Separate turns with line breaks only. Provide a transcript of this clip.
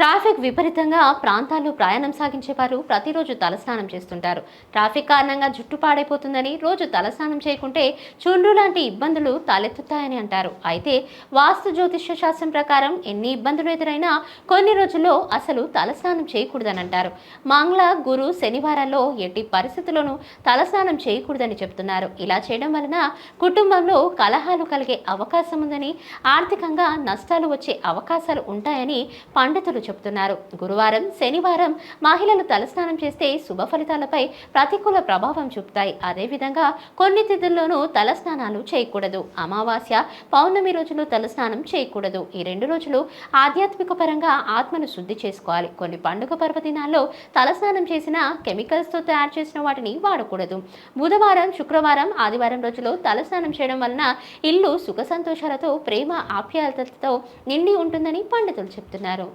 Traffic విపరీతంగా ప్రాంతాల్లో ప్రయాణం సాగించే వారు ప్రతిరోజు తలస్నానం చేస్తుంటారు. ట్రాఫిక్ కారణంగా జుట్టు పాడైపోతుందని రోజు తలస్నానం చేయకుంటే చుండ్రు లాంటి ఇబ్బందులు తలెత్తుతాయని అంటారు. అయితే వాస్తు జ్యోతిష్య శాస్త్రం ప్రకారం ఎన్ని ఇబ్బందులు ఎదురైనా కొన్ని రోజుల్లో అసలు తలస్నానం చేయకూడదని అంటారు. మంగళ గురు శనివారాల్లో ఎట్టి పరిస్థితుల్లోనూ తలస్నానం చేయకూడదని చెప్తున్నారు. ఇలా చేయడం వలన కుటుంబంలో కలహాలు కలిగే అవకాశం ఉందని ఆర్థికంగా నష్టాలు వచ్చే అవకాశాలు ఉంటాయని పండితులు చెబుతున్నారు. గురువారం శనివారం మహిళలు తలస్నానం చేస్తే శుభ ఫలితాలపై ప్రతికూల ప్రభావం చూపుతాయి. అదేవిధంగా కొన్ని తిథుల్లోనూ తలస్నానాలు చేయకూడదు. అమావాస్య పౌర్ణమి రోజులు తలస్నానం చేయకూడదు. ఈ రెండు రోజులు ఆధ్యాత్మిక పరంగా ఆత్మను శుద్ధి చేసుకోవాలి. కొన్ని పండుగ పర్వదినాల్లో తలస్నానం చేసిన కెమికల్స్తో తయారు చేసిన వాటిని వాడకూడదు. బుధవారం శుక్రవారం ఆదివారం రోజులు తలస్నానం చేయడం వలన ఇల్లు సుఖ సంతోషాలతో ప్రేమ ఆప్యాయతలతో నిండి ఉంటుందని పండితులు చెప్తున్నారు